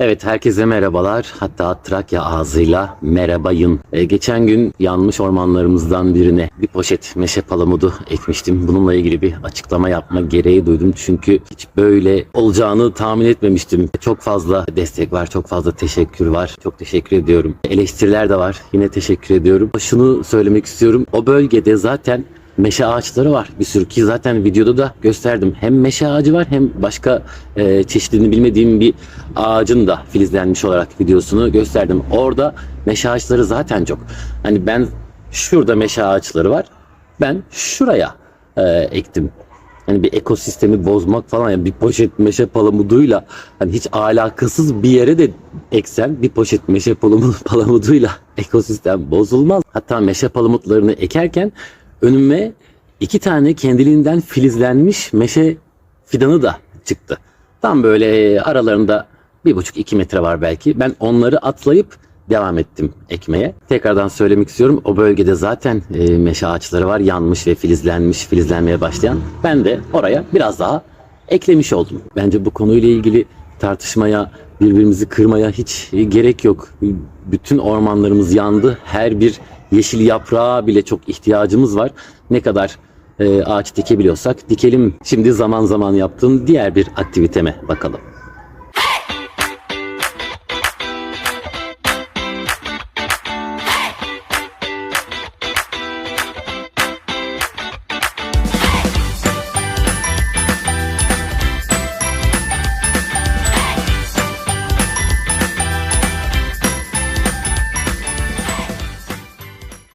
Evet herkese merhabalar. Hatta Trakya ağzıyla merhabayın. Ee, geçen gün yanmış ormanlarımızdan birine bir poşet meşe palamudu ekmiştim. Bununla ilgili bir açıklama yapma gereği duydum. Çünkü hiç böyle olacağını tahmin etmemiştim. Çok fazla destek var, çok fazla teşekkür var. Çok teşekkür ediyorum. Eleştiriler de var. Yine teşekkür ediyorum. Şunu söylemek istiyorum. O bölgede zaten meşe ağaçları var bir sürü ki zaten videoda da gösterdim. Hem meşe ağacı var hem başka e, çeşidini bilmediğim bir ağacın da filizlenmiş olarak videosunu gösterdim. Orada meşe ağaçları zaten çok. Hani ben şurada meşe ağaçları var. Ben şuraya e, ektim. Hani bir ekosistemi bozmak falan yani bir poşet meşe palamuduyla hani hiç alakasız bir yere de eksen bir poşet meşe palamudu, palamuduyla ekosistem bozulmaz. Hatta meşe palamutlarını ekerken önüme iki tane kendiliğinden filizlenmiş meşe fidanı da çıktı. Tam böyle aralarında bir buçuk iki metre var belki. Ben onları atlayıp devam ettim ekmeye. Tekrardan söylemek istiyorum. O bölgede zaten e, meşe ağaçları var. Yanmış ve filizlenmiş, filizlenmeye başlayan. Ben de oraya biraz daha eklemiş oldum. Bence bu konuyla ilgili tartışmaya, birbirimizi kırmaya hiç gerek yok. Bütün ormanlarımız yandı. Her bir yeşil yaprağa bile çok ihtiyacımız var. Ne kadar e, ağaç dikebiliyorsak dikelim. Şimdi zaman zaman yaptığım diğer bir aktiviteme bakalım.